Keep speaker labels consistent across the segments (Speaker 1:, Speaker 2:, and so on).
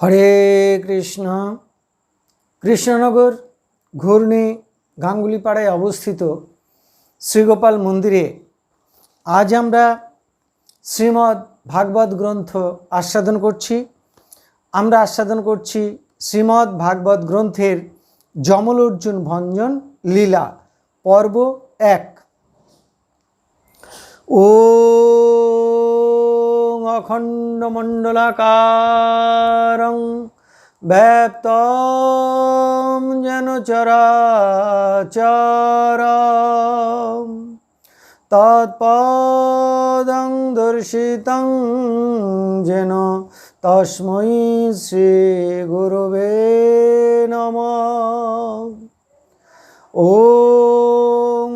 Speaker 1: হরে কৃষ্ণ। কৃষ্ণনগর ঘূর্ণি গাঙ্গুলিপাড়ায় অবস্থিত শ্রীগোপাল মন্দিরে আজ আমরা শ্রীমদ্ ভাগবত গ্রন্থ আস্বাদন করছি। আমরা আস্বাদন করছি শ্রীমদ্ ভাগবত গ্রন্থের যমল অর্জুন ভঞ্জন লীলা, পর্ব এক। ও অখণ্ডমণ্ডলাকারং ব্যপ্ত যেন চরাচর তৎপদং দর্শিত যেন তস্মৈ শ্রী গুরুবে নম। ও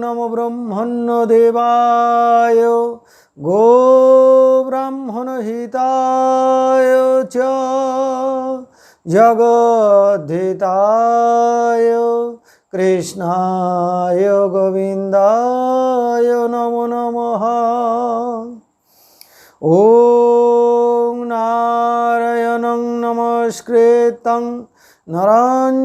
Speaker 1: নম ব্রহ্মণ্য দেবায় गोब्राह्मणहिताय च जगद्धिताय कृष्णाय गोविन्दाय नमो नमः ॐ नारायणं नमस्कृतं नरं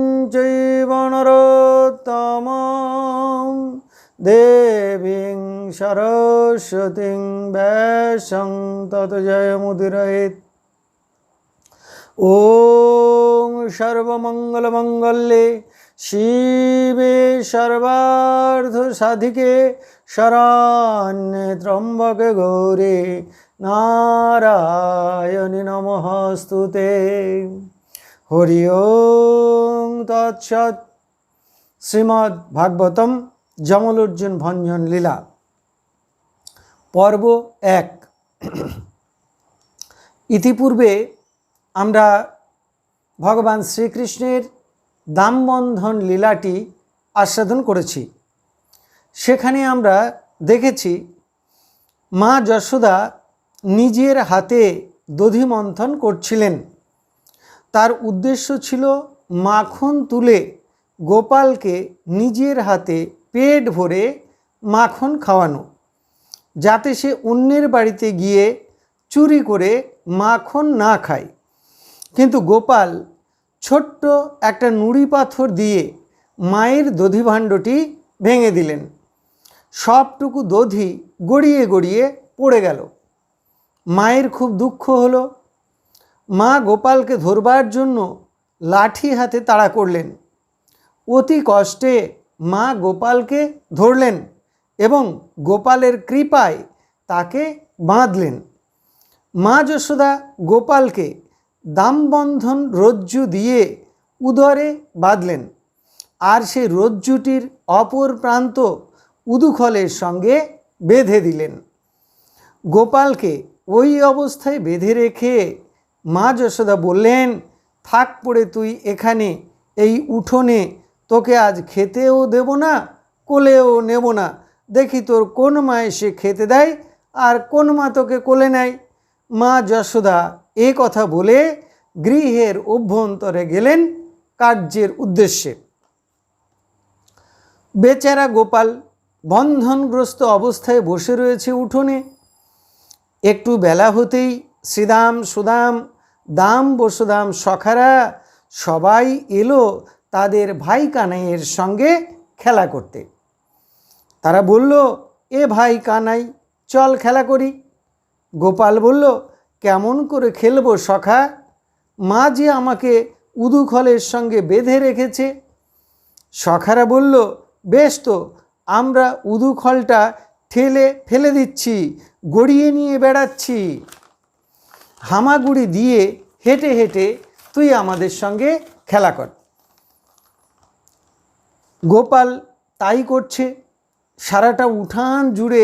Speaker 1: দেবীং সরস্বতী ব্যাসং তত জয় মুদিরহিত ও সর্বমঙ্গলমঙ্গলে শিবে সর্বার্ধ সাধিকে শরণ্যে ত্রম্বকে গৌরে নারায়ণী নমস্তুতে। হরি ওং তৎসৎ। শ্রীমদ্ভাগবতম অর্জুন ভঞ্জন লীলা। পর্ব এক। ইতিপূর্বে আমরা ভগবান শ্রীকৃষ্ণের দামবন্ধন লীলাটি আস্বাদন করেছি। সেখানে আমরা দেখেছি, মা যশোদা নিজের হাতে দধি মন্থন করছিলেন। তার উদ্দেশ্য ছিল মাখন তুলে গোপালকে নিজের হাতে পেট ভরে মাখন খাওয়ানো, যাতে সে অন্যের বাড়িতে গিয়ে চুরি করে মাখন না খায়। কিন্তু গোপাল ছোট্ট একটা নুড়ি পাথর দিয়ে মায়ের দধিভাণ্ডটি ভেঙে দিলেন। সবটুকু দধি গড়িয়ে গড়িয়ে পড়ে গেল। মায়ের খুব দুঃখ হলো। মা গোপালকে ধরবার জন্য লাঠি হাতে তাড়া করলেন। অতি কষ্টে মা গোপালকে ধরলেন এবং গোপালের কৃপায় তাকে বাঁধলেন। মা যশোদা গোপালকে দামবন্ধন রজ্জু দিয়ে উদরে বাঁধলেন। আর সে রজ্জুটির অপর প্রান্ত উদুখলের সঙ্গে বেঁধে দিলেন। গোপালকে ওই অবস্থায় বেঁধে রেখে মা যশোদা বললেন, থাক পড়ে তুই এখানে, এই উঠোনে তোকে আজ খেতেও দেব না, কোলেও নেব না। দেখি তোর কোন মা এসে খেতে দেয় আর কোন মা তোকে কোলে নেয়। মা যশোদা এ কথা বলে গৃহের অভ্যন্তরে গেলেন কার্যের উদ্দেশ্যে। বেচারা গোপাল বন্ধনগ্রস্ত অবস্থায় বসে রয়েছে উঠোনে। একটু বেলা হতেই শ্রীদাম, সুদাম, দাম বসুদাম, সখারা সবাই এলো তাদের ভাই কানাইয়ের সঙ্গে খেলা করতে। তারা বলল, এ ভাই কানাই, চল খেলা করি। গোপাল বলল, কেমন করে খেলব সখা? মা যে আমাকে উদুখলের সঙ্গে বেঁধে রেখেছে। সখারা বলল, বেশ তো, আমরা উদুখলটা ঠেলে ফেলে দিচ্ছি, গড়িয়ে নিয়ে বেড়াচ্ছি। হামাগুড়ি দিয়ে হেঁটে হেঁটে তুই আমাদের সঙ্গে খেলা কর। গোপাল তাই করছে, সারাটা উঠান জুড়ে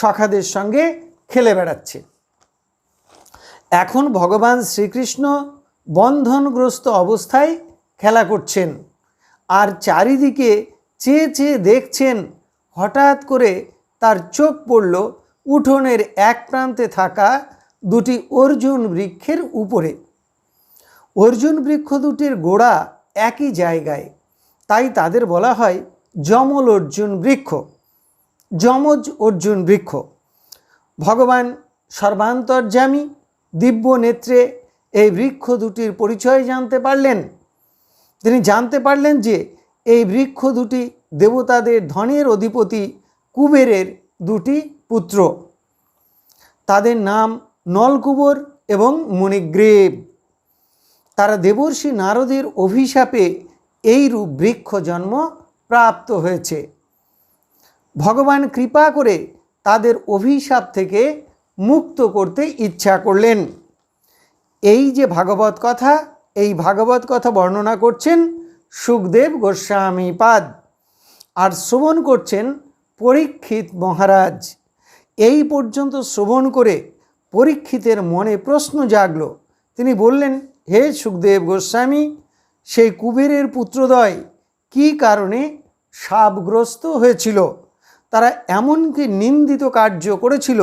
Speaker 1: সখাদের সঙ্গে খেলে বেড়াচ্ছে। এখন ভগবান শ্রীকৃষ্ণ বন্ধনগ্রস্ত অবস্থায় খেলা করছেন আর চারিদিকে চেয়ে চেয়ে দেখছেন, হঠাৎ করে তার চোখ পড়ল উঠোনের এক প্রান্তে থাকা দুটি অর্জুন বৃক্ষের উপরে। অর্জুন বৃক্ষ দুটির গোড়া একই জায়গায় তাই তাদের বলা হয় যমল অর্জুন বৃক্ষ। যমজ অর্জুন বৃক্ষ। ভগবান সর্বান্তর্যামী দিব্য নেত্রে এই বৃক্ষ দুটির পরিচয় জানতে পারলেন। তিনি জানতে পারলেন যে এই বৃক্ষ দুটি দেবতাদের ধনের অধিপতি কুবেরের দুটি পুত্র। তাদের নাম নলকুবর এবং মণিগ্রেব। তারা দেবর্ষি নারদের অভিশাপে এই রূপ বৃক্ষ জন্ম প্রাপ্ত হয়েছে। ভগবান কৃপা করে তাদের অভিশাপ থেকে মুক্ত করতে ইচ্ছা করলেন। এই যে ভাগবত কথা, এই ভাগবত কথা বর্ণনা করছেন সুখদেব গোস্বামী পাদ আর শ্রবণ করছেন পরীক্ষিত মহারাজ। এই পর্যন্ত শ্রবণ করে পরীক্ষিতের মনে প্রশ্ন জাগল। তিনি বললেন, হে সুখদেব গোস্বামী সেই কুবেরের পুত্রদয় কি কারণে সাপগ্রস্ত হয়েছিল? তারা এমনকি নিন্দিত কার্য করেছিল,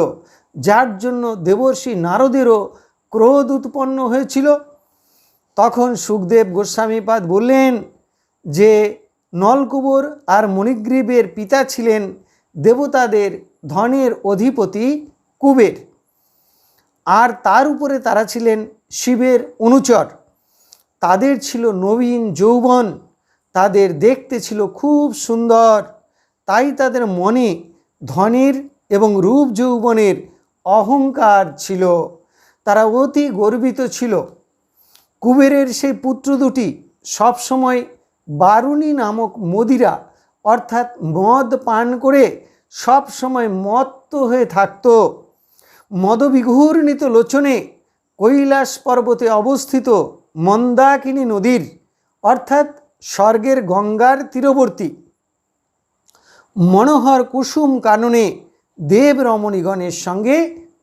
Speaker 1: যার জন্য দেবর্ষি নারদেরও ক্রোধ উৎপন্ন হয়েছিল। তখন সুখদেব গোস্বামীপাদ বললেন যে, নলকুবর আর মণিগ্রীবের পিতা ছিলেন দেবতাদের ধনের অধিপতি কুবের, আর তার উপরে তারা ছিলেন শিবের অনুচর। তাদের ছিল নবীন যৌবন, তাদের দেখতে ছিল খুব সুন্দর। তাই তাদের মনে ধনের এবং রূপ যৌবনের অহংকার ছিল। তারা অতি গর্বিত ছিল। কুবেরের সেই পুত্র দুটি সবসময় বারুণী নামক মদিরা, অর্থাৎ মদ পান করে সব সময় মত্ত হয়ে থাকত। মদবিঘূর্ণিত লোচনে কৈলাস পর্বতে অবস্থিত মন্দাকিনী নদীর, অর্থাৎ স্বর্গের গঙ্গার তীরবর্তী। মনোহর কুসুম কাননে দেব রমণীগণের সঙ্গে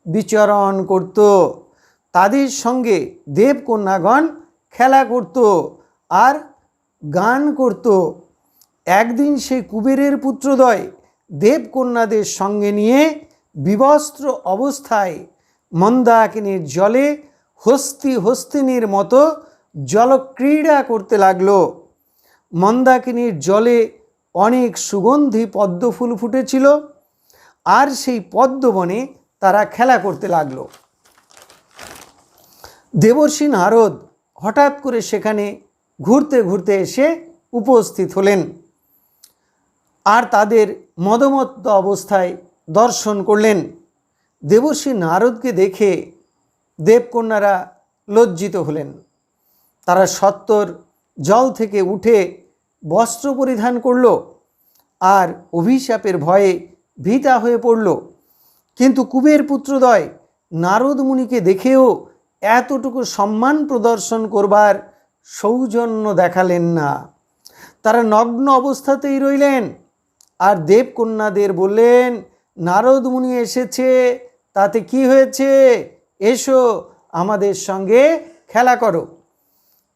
Speaker 1: বিচরণ করত। তাদের সঙ্গে দেবকন্যাগণ খেলা করত আর গান করত। একদিন সেই কুবেরের পুত্রদয় দেবকন্যাদের সঙ্গে নিয়ে বিবস্ত্র অবস্থায় মন্দাকিনীর জলে হস্তি হস্তিনীর মতো জলক্রীড়া করতে লাগল। মন্দাকিনীর জলে অনেক সুগন্ধি পদ্ম ফুল ফুটেছিল, আর সেই পদ্মবনে তারা খেলা করতে লাগল। দেবর্ষী নারদ হঠাৎ করে সেখানে ঘুরতে ঘুরতে এসে উপস্থিত হলেন, আর তাদের মদমত্ত অবস্থায় দর্শন করলেন। দেবর্ষী নারদকে দেখে দেবকন্যারা লজ্জিত হলেন। তারা সত্তর জল থেকে উঠে বস্ত্র পরিধান করল আর অভিশাপের ভয়ে ভীতা হয়ে পড়ল। কিন্তু কুবের পুত্রদয় নারদ মুনিকে দেখেও এতটুকু সম্মান প্রদর্শন করবার সৌজন্য দেখালেন না। তারা নগ্ন অবস্থাতেই রইলেন আর দেবকন্যাদের বললেন, নারদ মুনি এসেছে, তাতে কি হয়েছে? এসো আমাদের সঙ্গে খেলা করো।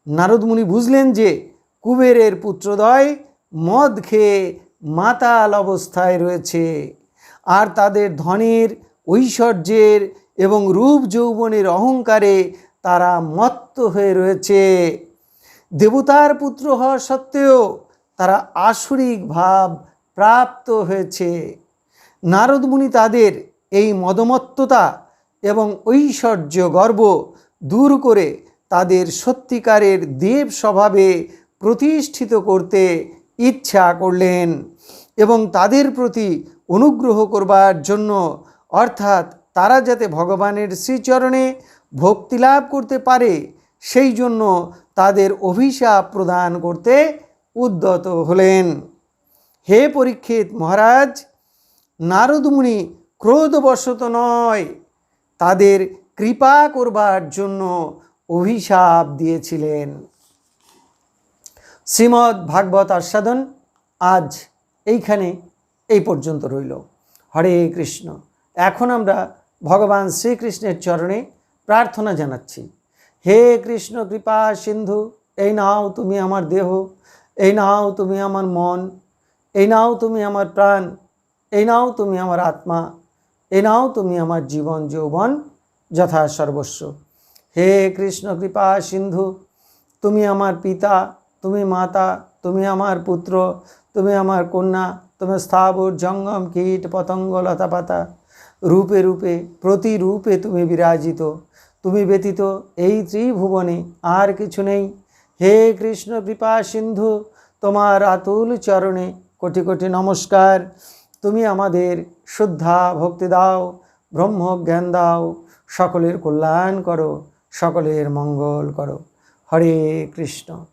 Speaker 1: নারদমুনি বুঝলেন যে কুবেরের পুত্রদয় মদ খেয়ে মাতাল অবস্থায় রয়েছে আর তাদের ধনের ঐশ্বর্যের এবং রূপ যৌবনের অহংকারে তারা মত্ত হয়ে রয়েছে। দেবতার পুত্র হওয়া সত্ত্বেও তারা আসরিক ভাব প্রাপ্ত হয়েছে। নারদমুনি তাদের এই মদমত্ততা এবং ঐশ্বর্য গর্ব দূর করে তাদের সত্যিকারের দেব স্বভাবে প্রতিষ্ঠিত করতে ইচ্ছা করলেন এবং তাদের প্রতি অনুগ্রহ করবার জন্য, অর্থাৎ তারা যাতে ভগবানের শ্রীচরণে ভক্তি লাভ করতে পারে, সেই জন্য তাদের অভিশাপ প্রদান করতে উদ্যত হলেন। হে পরীক্ষিত মহারাজ, নারদমুনি ক্রোধবশত নয়। তাদের কৃপা করবার জন্য অভিশাপ দিয়েছিলেন। শ্রীমদ্ ভাগবত আস্বাদন আজ এইখানে এই পর্যন্ত রইল। হরে কৃষ্ণ। এখন আমরা ভগবান শ্রীকৃষ্ণের চরণে প্রার্থনা জানাচ্ছি। হে কৃষ্ণ কৃপা সিন্ধু, এই নাও তুমি আমার দেহ, এই নাও তুমি আমার মন, এই নাও তুমি আমার প্রাণ, এই নাও তুমি আমার আত্মা এই নাও তুমি আমার জীবন যৌবন যথা সর্বস্ব। হে কৃষ্ণ, কৃপা, সিন্ধু, তুমি আমার পিতা, তুমি মাতা, তুমি আমার পুত্র, তুমি আমার কন্যা, তুমি স্থাবর, জঙ্গম, কীট, পতঙ্গ, লতাপাতা। রূপে রূপে প্রতি রূপে তুমি বিরাজিত, তুমি ব্যতীত এই ত্রিভুবনে আর কিছু নেই। হে কৃষ্ণ, কৃপা, সিন্ধু, তোমার আতুল চরণে কোটি কোটি নমস্কার। তুমি আমাদের শুদ্ধা ভক্তি দাও, ব্রহ্ম জ্ঞান দাও, সকলের কল্যাণ করো, সকলের মঙ্গল করো। হরে কৃষ্ণ।